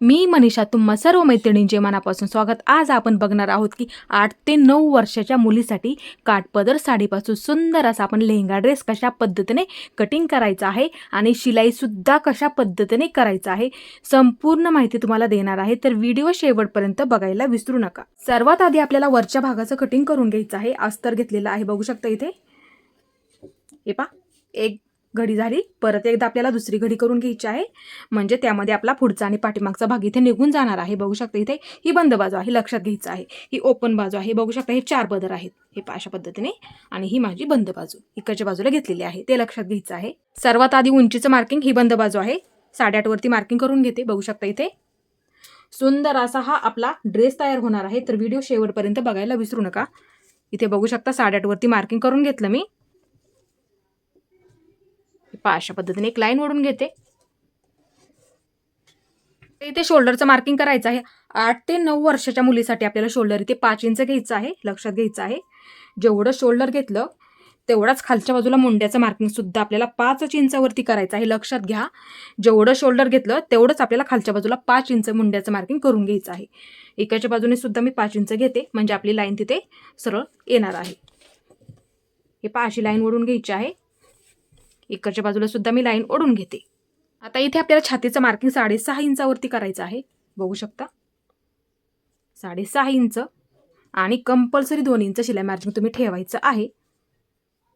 मी मनीषा तुम्हा सर्व मैत्रिणींचे मनापासून स्वागत आज आपण बघणार आहोत की आठ ते नऊ वर्षाच्या मुलीसाठी काठपदर साडीपासून सुंदर असा आपण लेहंगा ड्रेस कशा पद्धतीने कटिंग करायचा आहे आणि शिलाईसुद्धा कशा पद्धतीने करायचा आहे संपूर्ण माहिती तुम्हाला देणार आहे. तर व्हिडिओ शेवटपर्यंत बघायला विसरू नका. सर्वात आधी आपल्याला वरच्या भागाचं कटिंग करून घ्यायचं आहे. अस्तर घेतलेलं आहे. बघू शकता इथे? हे पा एक घडी झाली. परत एकदा आपल्याला दुसरी घडी करून घ्यायची आहे. म्हणजे त्यामध्ये आपला पुढचा आणि पाठीमागचा भाग इथे निघून जाणार आहे. बघू शकता इथे ही बंद बाजू आहे. लक्षात घ्यायचं आहे. ही ओपन बाजू आहे. बघू शकता हे चार बदर आहेत. हे अशा पद्धतीने. आणि ही माझी बंद बाजू. इकडच्या बाजूला घेतलेली आहे. ते लक्षात घ्यायचं आहे. सर्वात आधी उंचीचं मार्किंग ही बंद बाजू आहे. साडेआठवरती मार्किंग करून घेते. बघू शकता इथे. सुंदर असा हा आपला ड्रेस तयार होणार आहे. तर व्हिडिओ शेवटपर्यंत बघायला विसरू नका. इथे बघू शकता साडेआठवरती मार्किंग करून घेतलं मी. पहा अशा पद्धतीने एक लाईन ओढून घेते. इथे शोल्डरचं मार्किंग करायचं आहे. आठ ते नऊ वर्षाच्या मुलीसाठी आपल्याला शोल्डर इथे पाच इंच घ्यायचं आहे लक्षात घ्यायचं आहे. जेवढं शोल्डर घेतलं तेवढाच खालच्या बाजूला मुंड्याचं मार्किंग सुद्धा आपल्याला पाचच इंचावरती करायचं आहे लक्षात घ्या. जेवढं शोल्डर घेतलं तेवढंच आपल्याला खालच्या बाजूला पाच इंच मुंड्याचं मार्किंग करून घ्यायचं आहे. एकाच्या बाजूने सुद्धा मी पाच इंच घेते म्हणजे आपली लाईन तिथे सरळ येणार आहे. हे पहा अशी लाईन ओढून घ्यायची आहे. इकडच्या बाजूला सुद्धा मी लाईन ओढून घेते. आता इथे आपल्याला छातीचं मार्किंग साडेसहा इंचावरती करायचं आहे. बघू शकता? साडेसहा इंच आणि कंपल्सरी दोन इंच शिलाई मार्किंग तुम्ही ठेवायचं आहे.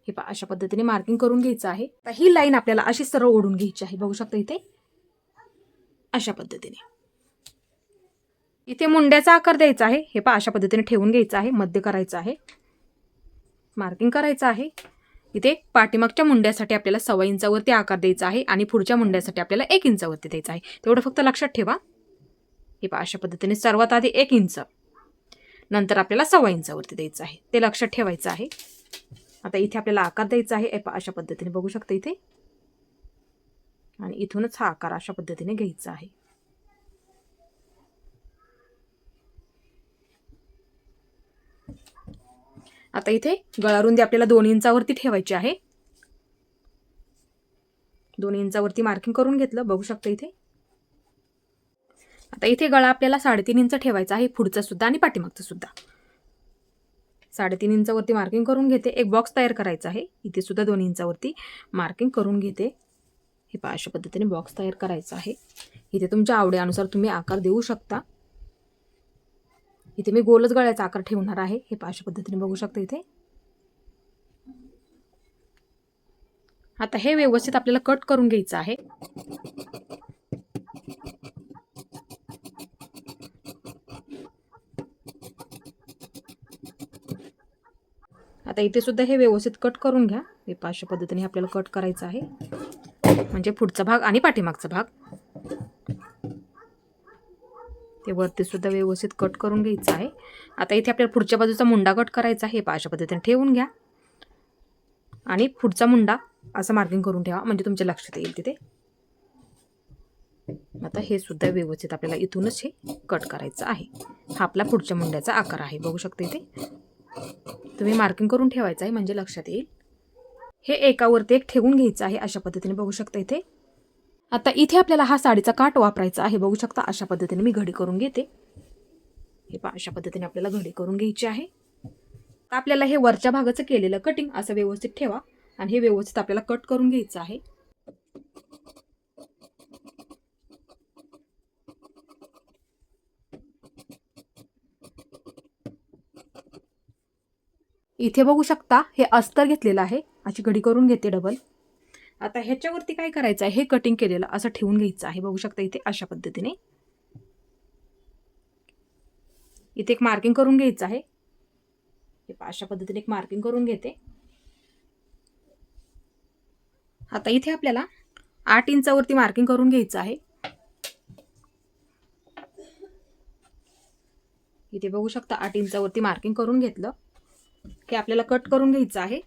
हे पा अशा पद्धतीने मार्किंग करून घ्यायचं आहे. आता ही लाईन आपल्याला अशी सरळ ओढून घ्यायची आहे. बघू शकता इथे? अशा पद्धतीने. इथे मुंड्याचा आकार द्यायचा आहे. हे पा अशा पद्धतीने ठेवून घ्यायचं आहे. मध्य करायचं आहे. मार्किंग करायचं आहे. इथे पाठीमागच्या मुंड्यासाठी आपल्याला सव्वा इंचावरती आकार द्यायचा आहे आणि पुढच्या मुंड्यासाठी आपल्याला एक इंचावरती द्यायचा आहे. तेवढं फक्त लक्षात ठेवा. हे पहा अशा पद्धतीने सर्वात आधी एक इंच नंतर आपल्याला सव्वा इंचावरती द्यायचं आहे. ते लक्षात ठेवायचं आहे. आता इथे आपल्याला आकार द्यायचा आहे. हे पहा अशा पद्धतीने बघू शकता इथे. आणि इथूनच हा आकार अशा पद्धतीने घ्यायचा आहे. आता इथे गळारुंदी आपल्याला दोन इंचावरती ठेवायची आहे. दोन इंचावरती मार्किंग करून घेतलं बघू शकता इथे. आता इथे गळा आपल्याला साडेतीन इंच ठेवायचा आहे पुढचा सुद्धा आणि पाठीमागचा सुद्धा. साडेतीन इंचावरती मार्किंग करून घेते एक बॉक्स तयार करायचा आहे इथे सुद्धा दोन इंचावरती मार्किंग करून घेते. हे पहा अशा पद्धतीने बॉक्स तयार करायचा आहे. इथे तुमच्या आवडीनुसार तुम्ही आकार देऊ शकता. इथे मी गोलच गळ्याचा आकार ठेवणार आहे. हे पाशा पद्धतीने बघू शकता इथे. आता हे व्यवस्थित आपल्याला कट करून घ्यायचं आहे. आता इथे सुद्धा हे व्यवस्थित कट करून घ्या. हे पाचशे पद्धतीने आपल्याला कट करायचं आहे. म्हणजे पुढचा भाग आणि पाठीमागचा भाग. ते वरतीसुद्धा व्यवस्थित कट करून घ्यायचं आहे. आता इथे आपल्याला पुढच्या बाजूचा मुंडा कट करायचा आहे. अशा पद्धतीने ठेवून घ्या. आणि पुढचा मुंडा असं मार्किंग करून ठेवा म्हणजे तुमच्या लक्षात येईल तिथे. आता हे सुद्धा व्यवस्थित आपल्याला इथूनच हे कट करायचं आहे. हा आपला पुढच्या मुंड्याचा आकार आहे. बघू शकता इथे. तुम्ही मार्किंग करून ठेवायचं आहे म्हणजे लक्षात येईल. हे एकावरती एक ठेवून घ्यायचं आहे अशा पद्धतीने बघू शकता इथे. आता इथे आपल्याला हा साडीचा काट वापरायचा आहे. बघू शकता अशा पद्धतीने मी घडी करून घेते. हे पहा अशा पद्धतीने आपल्याला घडी करून घ्यायची आहे. आपल्याला हे वरच्या भागाचं केलेलं कटिंग असं व्यवस्थित ठेवा आणि हे व्यवस्थित आपल्याला कट करून घ्यायचं आहे. इथे बघू शकता हे अस्तर घेतलेलं आहे. अशी घडी करून घेते डबल आता ह्याच्यावरती काय करायचं आहे? हे कटिंग केलेलं असं ठेवून घ्यायचं आहे. बघू शकता इथे अशा पद्धतीने. इथे एक मार्किंग करून घ्यायचं आहे. हे अशा पद्धतीने एक मार्किंग करून घेते. आता इथे आपल्याला आठ इंचावरती मार्किंग करून घ्यायचं आहे. इथे बघू शकता आठ इंचावरती मार्किंग करून घेतलं. की आपल्याला कट करून घ्यायचं आहे.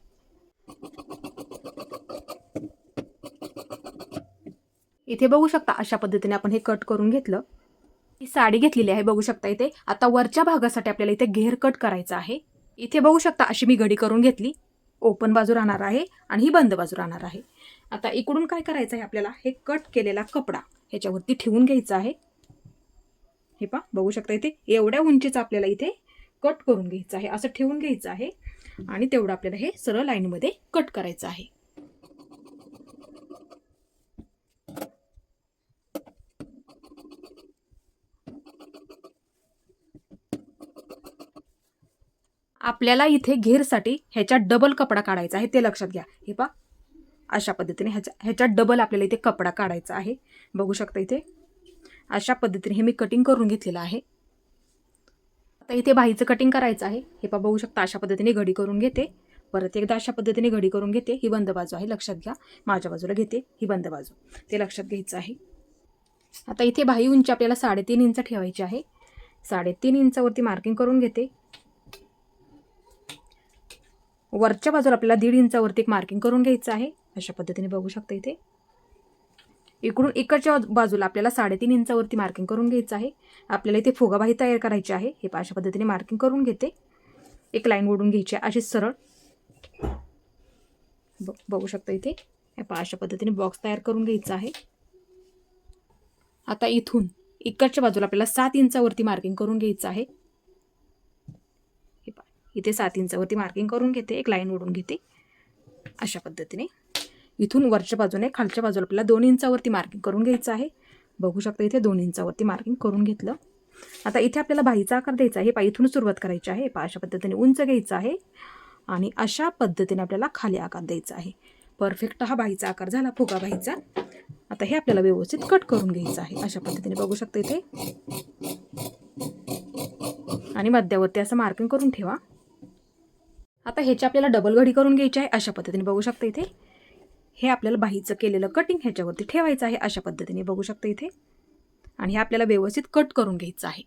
इथे बघू शकता अशा पद्धतीने आपण हे कट करून घेतलं. ही साडी घेतलेली आहे बघू शकता इथे. आता वरच्या भागासाठी आपल्याला इथे घेर कट करायचा आहे. इथे बघू शकता अशी मी घडी करून घेतली. ओपन बाजू राहणार आहे आणि ही बंद बाजू राहणार आहे. आता इकडून काय करायचं आहे आपल्याला? हे कट केलेला कपडा ह्याच्यावरती ठेवून घ्यायचा आहे. हे पा बघू शकता इथे. एवढ्या उंचीचं आपल्याला इथे कट करून घ्यायचं आहे. असं ठेवून घ्यायचं आहे. आणि तेवढं आपल्याला हे सरळ लाईनमध्ये कट करायचं आहे. आपल्याला इथे घेरसाठी ह्याच्यात डबल कपडा काढायचा आहे ते लक्षात घ्या. हे पा अशा पद्धतीने ह्याच्या ह्याच्यात डबल आपल्याला इथे कपडा काढायचा आहे. बघू शकता इथे. अशा पद्धतीने हे मी कटिंग करून घेतलेलं आहे. आता इथे बाहीचं कटिंग करायचं आहे. हे पा बघू शकता अशा पद्धतीने घडी करून घेते. परत एकदा अशा पद्धतीने घडी करून घेते. ही बंद बाजू आहे लक्षात घ्या. माझ्या बाजूला घेते ही बंद बाजू. ते लक्षात घ्यायचं आहे. आता इथे बाही उंची आपल्याला साडेतीन इंच ठेवायची आहे. साडेतीन इंचावरती मार्किंग करून घेते. वरच्या बाजूला आपल्याला दीड इंचावरती एक मार्किंग करून घ्यायचं आहे. अशा पद्धतीने बघू शकता इथे. इकडून इकडच्या बाजूला आपल्याला साडेतीन इंचावरती मार्किंग करून घ्यायचं आहे. आपल्याला इथे फुगाबाही तयार करायची आहे. हे अशा पद्धतीने मार्किंग करून घेते. एक लाईन ओढून घ्यायची आहे अशी सरळ. ब बघू शकता इथे. अशा पद्धतीने बॉक्स तयार करून घ्यायचा आहे. आता इथून इकडच्या बाजूला आपल्याला सात इंचावरती मार्किंग करून घ्यायचं आहे. इथे सात इंचावरती मार्किंग करून घेते एक लाईन ओढून घेते. अशा पद्धतीने. इथून वरच्या बाजूने खालच्या बाजूला आपल्याला दोन इंचावरती मार्किंग करून घ्यायचं आहे. बघू शकता इथे दोन इंचावरती मार्किंग करून घेतलं. आता इथे आपल्याला बाईचा आकार द्यायचा आहे. पाय इथून सुरुवात करायची आहे. पा अशा पद्धतीने उंच घ्यायचं आहे. आणि अशा पद्धतीने आपल्याला खाली आकार द्यायचा आहे. परफेक्ट हा बाईचा आकार झाला फुगा बाईचा. आता हे आपल्याला व्यवस्थित कट करून घ्यायचं आहे. अशा पद्धतीने बघू शकता इथे. आणि मध्यावरती असं मार्किंग करून ठेवा. आता ह्याची आपल्याला डबल घडी करून घ्यायची आहे अशा पद्धतीने. बघू शकता इथे. हे आपल्याला बाहीचं केलेलं कटिंग ह्याच्यावरती ठेवायचं आहे अशा पद्धतीने. बघू शकता इथे. आणि हे आपल्याला व्यवस्थित कट करून घ्यायचं आहे.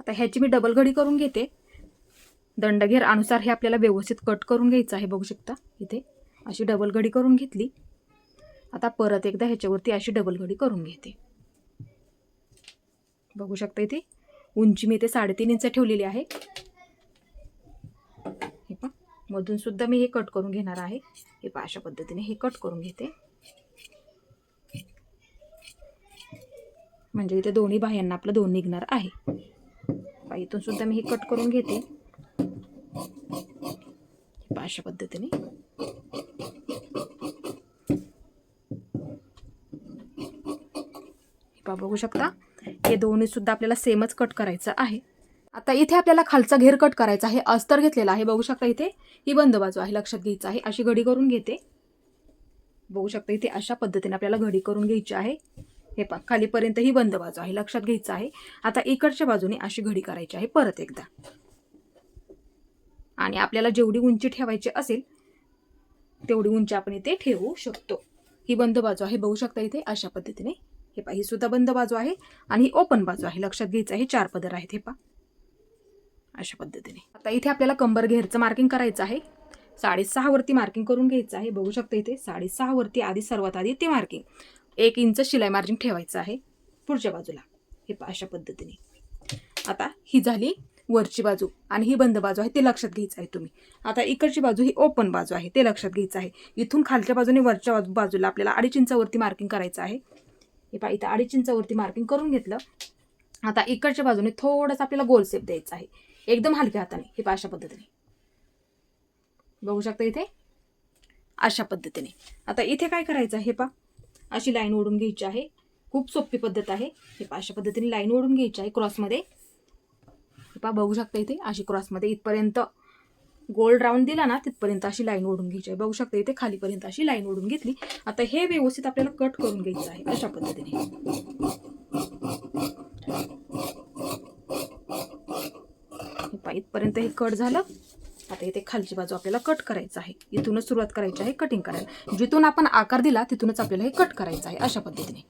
आता ह्याची मी डबल घडी करून घेते. दंडघेर अनुसार हे आपल्याला व्यवस्थित कट करून घ्यायचं आहे. बघू शकता इथे. अशी डबल घडी करून घेतली. आता परत एकदा ह्याच्यावरती अशी डबल घडी करून घेते. बघू शकता इथे? उंची मी इथे साडेतीन इंच ठेवलेली आहे. हे पा मधून सुद्धा मी हे कट करून घेणार आहे. हे पा अशा पद्धतीने हे कट करून घेते. म्हणजे इथे दोन्ही बाह्यांना आपलं दोन निघणार आहे. इथून सुद्धा मी हे कट करून घेते. अशा पद्धतीने. हे बघू शकता. हे दोन्ही सुद्धा आपल्याला सेमच कट करायचं आहे. आता इथे आपल्याला खालचा घेर कट करायचा आहे. अस्तर घेतलेला आहे. बघू शकता इथे. ही बंद बाजू आहे. लक्षात घ्यायचं आहे. अशी घडी करून घेते. बघू शकता इथे अशा पद्धतीने आपल्याला घडी करून घ्यायची आहे. हे पा खालीपर्यंत ही बंद बाजू आहे. लक्षात घ्यायचं आहे. आता इकडच्या बाजूने अशी घडी करायची आहे परत एकदा. आणि आपल्याला जेवढी उंची ठेवायची असेल तेवढी उंची आपण इथे ठेवू शकतो. ही बंद बाजू आहे. बघू शकता इथे अशा पद्धतीने. हे पा ही सुद्धा बंद बाजू आहे आणि ही ओपन बाजू आहे. लक्षात घ्यायचं आहे चार पदर आहेत हे पा अशा पद्धतीने. आता इथे आपल्याला कंबर घेरचं मार्किंग करायचं आहे. साडेसहावरती मार्किंग करून घ्यायचं आहे. बघू शकता इथे साडेसहावरती आधी सर्वात आधी ते मार्किंग एक इंच शिलाई मार्जिन ठेवायचं आहे पुढच्या बाजूला. हे पा अशा पद्धतीने. आता ही झाली वरची बाजू आणि ही बंद बाजू आहे ते लक्षात घ्यायचं आहे तुम्ही. आता इकडची बाजू ही ओपन बाजू आहे ते लक्षात घ्यायचं आहे. इथून खालच्या बाजूने वरच्या बाजू- बाजूला आपल्याला अडीच इंचावरती मार्किंग करायचं आहे. हे पहा इथं अडीच इंचावरती मार्किंग करून घेतलं. आता इकडच्या बाजूने थोडंसं आपल्याला गोल सेप द्यायचा आहे. एकदम हलक्या हाताने. हे पा अशा पद्धतीने. बघू शकता इथे? अशा पद्धतीने. आता इथे काय करायचं आहे हे पा अशी लाईन ओढून घ्यायची आहे. खूप सोपी पद्धत आहे. हे पा अशा पद्धतीने लाईन ओढून घ्यायची आहे क्रॉसमध्ये हे पहा बघू शकता इथे? अशी क्रॉसमध्ये इथपर्यंत गोल्ड राऊंड दिला ना तिथपर्यंत अशी लाईन ओढून घ्यायची आहे. बघू शकता इथे खालीपर्यंत अशी लाईन ओढून घेतली. आता हे व्यवस्थित आपल्याला कट करून घ्यायचं आहे अशा पद्धतीने. पहा इथपर्यंत हे कट झालं. आता इथे खालची बाजू आपल्याला कट करायचं आहे. इथूनच सुरुवात करायची आहे कटिंग करायला. जिथून आपण आकार दिला तिथूनच आपल्याला हे कट करायचं आहे अशा पद्धतीने.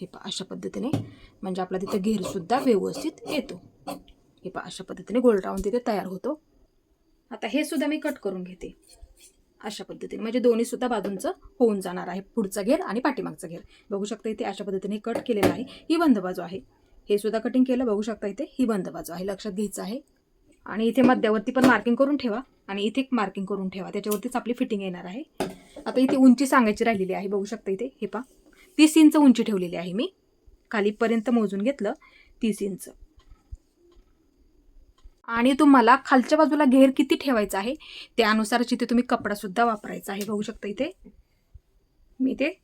हे अशा पद्धतीने. म्हणजे आपला तिथं घेरसुद्धा व्यवस्थित येतो. हे पहा अशा पद्धतीने गोल राऊंड तिथे तयार होतो. आता हे सुद्धा मी कट करून घेते. अशा पद्धतीने. म्हणजे दोन्ही सुद्धा बाजूंचं होऊन जाणार आहे. पुढचा घेर आणि पाठीमागचा घेर. बघू शकता इथे अशा पद्धतीने कट केलेलं आहे. ही बंद बाजू आहे. हे सुद्धा कटिंग केलं. बघू शकता इथे ही बंद बाजू आहे. लक्षात घ्यायचं आहे. आणि इथे मध्यावरती पण मार्किंग करून ठेवा. आणि इथे मार्किंग करून ठेवा. त्याच्यावरतीच आपली फिटिंग येणार आहे. आता इथे उंची सांगायची राहिलेली आहे. बघू शकता इथे. हे पा तीस इंच उंची ठेवलेली आहे मी. खालीपर्यंत मोजून घेतलं तीस इंच. आणि तुम्हाला खालच्या बाजूला घेर किती ठेवायचा आहे? त्यानुसार जिथे तुम्ही कपडासुद्धा वापरायचा आहे. बघू शकता इथे. मी ते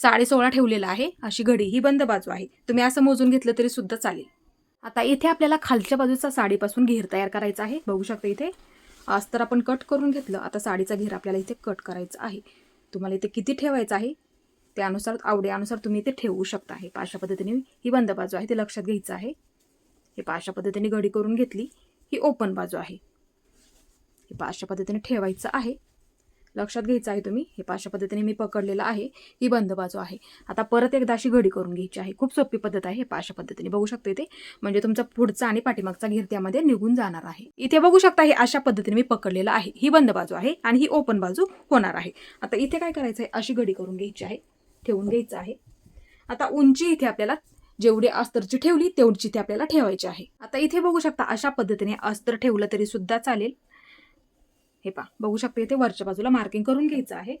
साडे सोळा ठेवलेला आहे. अशी घडी ही बंद बाजू आहे. तुम्ही असं मोजून घेतलं तरी सुद्धा चालेल. आता इथे आपल्याला खालच्या बाजूचा साडीपासून घेर तयार करायचा आहे. बघू शकता इथे. आज तर आपण कट करून घेतलं. आता साडीचा घेर आपल्याला इथे कट करायचा आहे. तुम्हाला इथे किती ठेवायचं आहे? त्यानुसार आवडीनुसार तुम्ही इथे ठेवू शकता. हे अशा पद्धतीने ही बंद बाजू आहे. ते लक्षात घ्यायचं आहे. हे पहा अशा पद्धतीने घडी करून घेतली ही ओपन बाजू आहे. हे पहा अशा पद्धतीने ठेवायचं आहे. लक्षात घ्यायचं आहे तुम्ही हे पाशा पद्धतीने मी पकडलेलं आहे ही बंद बाजू आहे. आता परत एकदा अशी घडी करून घ्यायची आहे. खूप सोपी पद्धत आहे हे पाशा पद्धतीने बघू शकता इथे म्हणजे तुमचा पुढचा आणि पाठीमागचा घेर त्यामध्ये निघून जाणार आहे. इथे बघू शकता हे अशा पद्धतीने मी पकडलेलं आहे. ही बंद बाजू आहे आणि ही ओपन बाजू होणार आहे. आता इथे काय करायचं आहे अशी घडी करून घ्यायची आहे. ठेवून घ्यायचं आहे. आता उंची इथे आपल्याला जेवढी अस्तरची ठेवली तेवढीची ती आपल्याला ठेवायची आहे. आता इथे बघू शकता अशा पद्धतीने अस्तर ठेवलं तरी सुद्धा चालेल. हे पा बघू शकता इथे वरच्या बाजूला मार्किंग करून घ्यायचं आहे.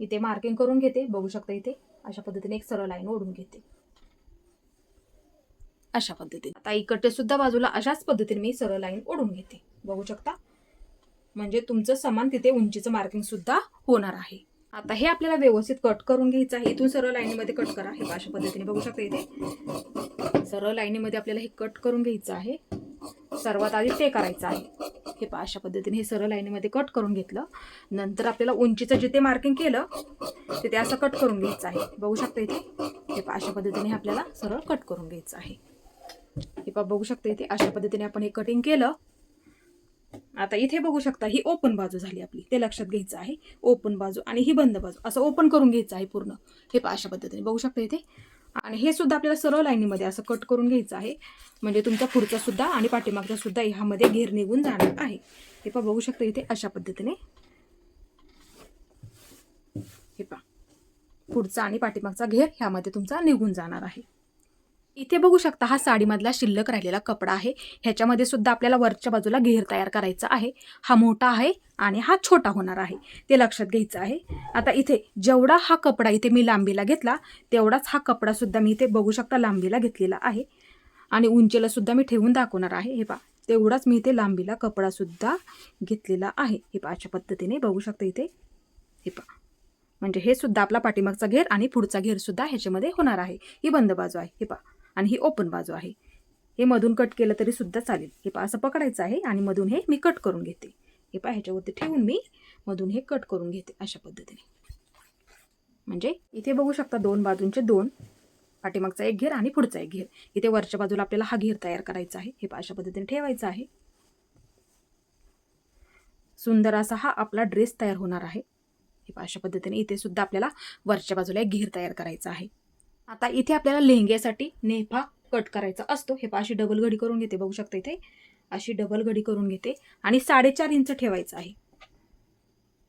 इथे मार्किंग करून घेते बघू शकता इथे अशा पद्धतीने एक सरळ लाईन ओढून घेते. अशा पद्धतीने. आता इकडचे सुद्धा बाजूला अशाच पद्धतीने मी सरळ लाईन ओढून घेते. बघू शकता? म्हणजे तुमचं समान तिथे उंचीचं मार्किंग सुद्धा होणार आहे. आता हे आपल्याला व्यवस्थित कट करून घ्यायचं आहे. इथून सरळ लाईनीमध्ये कट करा. हे अशा पद्धतीने बघू शकता इथे. सरळ लाईनीमध्ये आपल्याला हे कट करून घ्यायचं आहे. सर्वात आधी ते करायचं आहे. हे पहा अशा पद्धतीने हे सरळ लाईनीमध्ये कट करून घेतलं. नंतर आपल्याला उंचीचं जिथे मार्किंग केलं तिथे असं कट करून घ्यायचं आहे. बघू शकता इथे? हे पहा अशा पद्धतीने हे आपल्याला सरळ कट करून घ्यायचं आहे. हे पहा बघू शकता इथे? अशा पद्धतीने आपण हे कटिंग केलं. आता इथे बघू शकता ही ओपन बाजू झाली आपली. ते लक्षात घ्यायचं आहे. ओपन बाजू आणि ही बंद बाजू. असं ओपन करून घ्यायचं आहे पूर्ण. हे अशा पद्धतीने. बघू शकता इथे. आणि हे सुद्धा आपल्याला सरळ लाईनीमध्ये असं कट करून घ्यायचं आहे. म्हणजे तुमचा पुढचा सुद्धा आणि पाठीमागचा सुद्धा ह्यामध्ये घेर निघून जाणार आहे. हे पहा बघू शकता इथे अशा पद्धतीने. हे पहा. पुढचा आणि पाठीमागचा घेर ह्यामध्ये तुमचा निघून जाणार आहे. इथे बघू शकता हा साडीमधला शिल्लक राहिलेला कपडा आहे. ह्याच्यामध्ये सुद्धा आपल्याला वरच्या बाजूला घेर तयार करायचा आहे. हा मोठा आहे आणि हा छोटा होणार आहे. ते लक्षात घ्यायचं आहे. आता इथे जेवढा हा कपडा इथे मी लांबीला घेतला तेवढाच हा कपडा सुद्धा मी इथे बघू शकता लांबीला घेतलेला आहे. आणि उंचीला सुद्धा मी ठेवून दाखवणार आहे. हे पा तेवढाच मी इथे लांबीला कपडासुद्धा घेतलेला आहे. हे पा अशा पद्धतीने बघू शकता इथे. हे पा म्हणजे हे सुद्धा आपला पाठीमागचा घेर आणि पुढचा घेरसुद्धा ह्याच्यामध्ये होणार आहे. ही बंद बाजू आहे. हे पा आणि ही ओपन बाजू आहे. हे मधून कट केलं तरी सुद्धा चालेल. हे पा असं पकडायचं आहे आणि मधून हे मी कट करून घेते. हे पा ह्याच्यावरती ठेवून मी मधून हे कट करून घेते अशा पद्धतीने. म्हणजे इथे बघू शकता दोन बाजूंचे दोन पाठीमागचा एक घेर आणि पुढचा एक घेर. इथे वरच्या बाजूला आपल्याला हा घेर तयार करायचा आहे. हे पा अशा पद्धतीने ठेवायचं आहे. सुंदर असा हा आपला ड्रेस तयार होणार आहे. हे पा अशा पद्धतीने इथे सुद्धा आपल्याला वरच्या बाजूला एक घेर तयार करायचा आहे. आता इथे आपल्याला लेहंग्यासाठी नेफा कट करायचा असतो. हे अशी डबल घडी करून घेते. बघू शकता इथे. अशी डबल घडी करून घेते. आणि साडेचार इंच ठेवायचं आहे.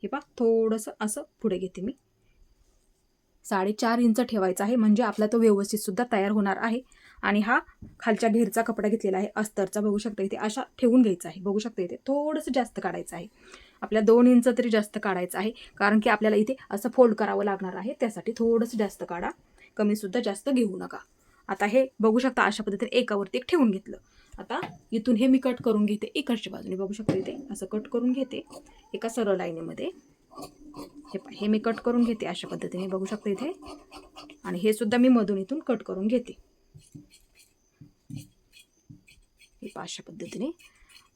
हे पा थोडंसं असं पुढे घेते मी. साडेचार इंच ठेवायचं आहे. म्हणजे आपला तो व्यवस्थित सुद्धा तयार होणार आहे. आणि हा खालच्या घेरचा कपडा घेतलेला आहे. अस्तरचा बघू शकता इथे. अशा ठेवून घ्यायचा आहे. बघू शकता इथे. थोडंसं जास्त काढायचं आहे. आपल्या दोन इंच तरी जास्त काढायचं आहे. कारण की आपल्याला इथे असं फोल्ड करावं लागणार आहे. त्यासाठी थोडंसं जास्त काढा. कमीसुद्धा जास्त घेऊ नका. आता हे बघू शकता अशा पद्धतीने एकावरती एक ठेवून घेतलं. आता इथून हे मी कट करून घेते. इकडच्या बाजूने बघू शकते इथे. असं कट करून घेते. एका सरळ लाईनीमध्ये हे पहा हे मी कट करून घेते अशा पद्धतीने बघू शकते इथे. आणि हे सुद्धा मी मधून इथून कट करून घेते. हे अशा पद्धतीने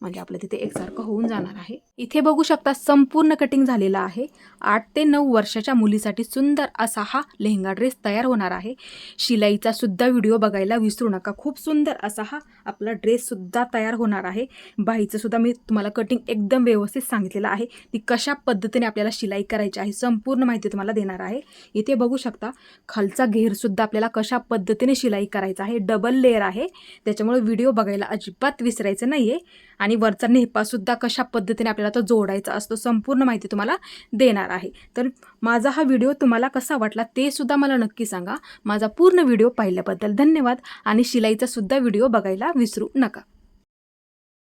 म्हणजे आपलं तिथे एकसारखं होऊन जाणार आहे. इथे बघू शकता संपूर्ण कटिंग झालेलं आहे. आठ ते नऊ वर्षाच्या मुलीसाठी सुंदर असा हा लेहंगा ड्रेस तयार होणार आहे. शिलाईचा सुद्धा व्हिडिओ बघायला विसरू नका. खूप सुंदर असा हा आपला ड्रेससुद्धा तयार होणार आहे. बाईचं सुद्धा मी तुम्हाला कटिंग एकदम व्यवस्थित सांगितलेलं आहे. ती कशा पद्धतीने आपल्याला शिलाई करायची आहे संपूर्ण माहिती तुम्हाला देणार आहे. इथे बघू शकता खालचा घेरसुद्धा आपल्याला कशा पद्धतीने शिलाई करायचा आहे. डबल लेअर आहे. त्याच्यामुळे व्हिडिओ बघायला अजिबात विसरायचं नाही आहे आणि वरचा नेहपासुद्धा कशा पद्धतीने आपल्याला तो जोडायचा असतो संपूर्ण माहिती तुम्हाला देणार आहे. तर माझा हा व्हिडिओ तुम्हाला कसा वाटला ते सुद्धा मला नक्की सांगा. माझा पूर्ण व्हिडिओ पाहिल्याबद्दल धन्यवाद आणि शिलाईचा सुद्धा व्हिडिओ बघायला विसरू नका.